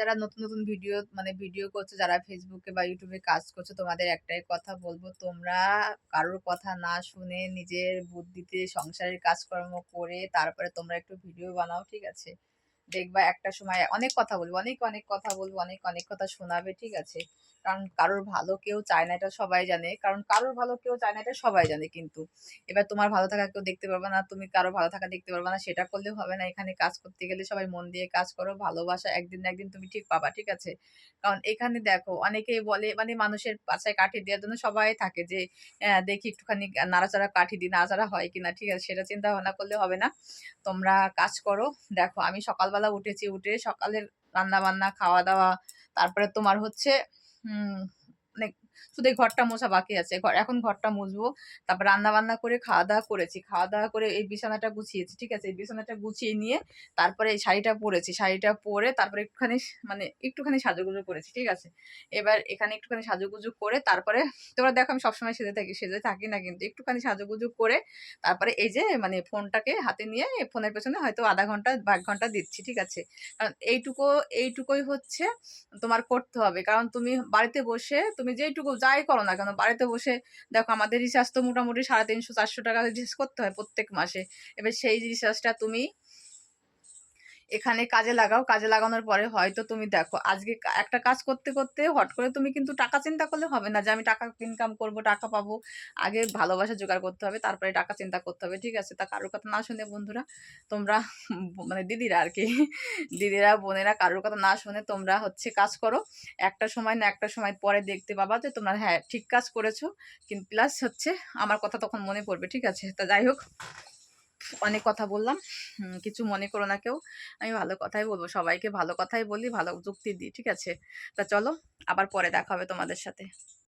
যারা নতুন নতুন ভিডিও মানে ভিডিও করছ, যারা ফেসবুকে বা ইউটিউবে কাজ করছ, তোমাদের একটাই কথা বলব, তোমরা কারোর কথা না শুনে নিজের বুদ্ধিতে সংসারের কাজকর্ম করে তারপরে তোমরা একটু ভিডিও বানাও, ঠিক আছে? দেখবা একটা সময় অনেক কথা বলব অনেক অনেক কথা বলব অনেক অনেক কথা শোনাবে ঠিক আছে? কারণ কারোর ভালো কেউ চায় না এটা সবাই জানে। কারণ কারোর ভালো কেউ চায় না এটা সবাই জানে কিন্তু। এবার তোমার ভালো থাকা কেউ দেখতে পারবে না তুমি কারও ভালো থাকা দেখতে পারবে না সেটা করলে হবে না। এখানে কাজ করতে গেলে সবাই মন দিয়ে কাজ করো ভালোবাসা একদিন একদিন তুমি ঠিক পাবা ঠিক আছে? কারণ এখানে দেখো অনেকেই বলে মানে মানুষের পাশায় কাঠি দেওয়ার জন্য সবাই থাকে যে আহ, দেখি একটুখানি নাড়াচাড়া কাঠি দিই নাড়াচাড়া হয় কিনা ঠিক আছে? সেটা চিন্তা ভাবনা করলে হবে না। তোমরা কাজ করো। দেখো আমি সকালবেলা উঠেছি উঠে সকালের রান্না বান্না খাওয়া দাওয়া তারপরে তোমার হচ্ছে মানে শুধু এই ঘরটা মোছা বাকি আছে। ঘর, এখন ঘরটা মুছবো। তারপর রান্না বান্না করে খাওয়া দাওয়া করেছি। খাওয়া দাওয়া করে এই বিছানাটা গুছিয়েছি, ঠিক আছে? এই বিছানাটা গুছিয়ে নিয়ে তারপরে এই শাড়িটা পরেছি। শাড়িটা পরে তারপরে একটুখানি মানে একটুখানি সাজুগুজু করেছি, ঠিক আছে? এবার এখানে একটুখানি সাজুগুজু করে তারপরে, তোমরা দেখো আমি সবসময় সেজে থাকি সেজে থাকি না কিন্তু একটুখানি সাজুগুজু করে তারপরে এই যে মানে ফোনটাকে হাতে নিয়ে ফোনের পেছনে হয়তো আধা ঘণ্টা বা এক ঘণ্টা দিচ্ছি, ঠিক আছে? কারণ এইটুকু, এইটুকুই হচ্ছে তোমার করতে হবে। কারণ তুমি বাড়িতে বসে তুমি যেইটুকু যাই করো না কেন, বাড়িতে বসে দেখো আমাদের রিচার্জ তো মোটামুটি সাড়ে তিনশো চারশো টাকা রিচার্জ করতে হয় প্রত্যেক মাসে। এবার সেই রিচার্জটা তুমি এখানে কাজে লাগাও, কাজে লাগানোর পরে হয়তো তুমি দেখো, আজকে একটা কাজ করতে করতে হট করে তুমি কিন্তু টাকা চিন্তা করলে হবে না যে আমি টাকা ইনকাম করব, টাকা পাবো। আগে ভালোবাসা জোগাড় করতে হবে, তারপরে টাকা চিন্তা করতে হবে, ঠিক আছে? তা কারোর কথা না শুনে বন্ধুরা, তোমরা মানে দিদিরা আর কি, দিদিরা, বোনেরা কারোর কথা না শুনে তোমরা হচ্ছে কাজ করো। একটা সময় না একটা সময় পরে দেখতে পাবা যে তোমরা হ্যাঁ ঠিক কাজ করেছ, কিন্তু প্লাস হচ্ছে আমার কথা তখন মনে পড়বে, ঠিক আছে? তা যাই হোক। অনেক কথা বললাম। কিছু মনে করো না কেউ। আমি ভালো কথাই বলব। সবাইকে ভালো কথাই বলি, ভালো যুক্তি দিই, ঠিক আছে? তা চলো, আবার পরে দেখা হবে তোমাদের সাথে।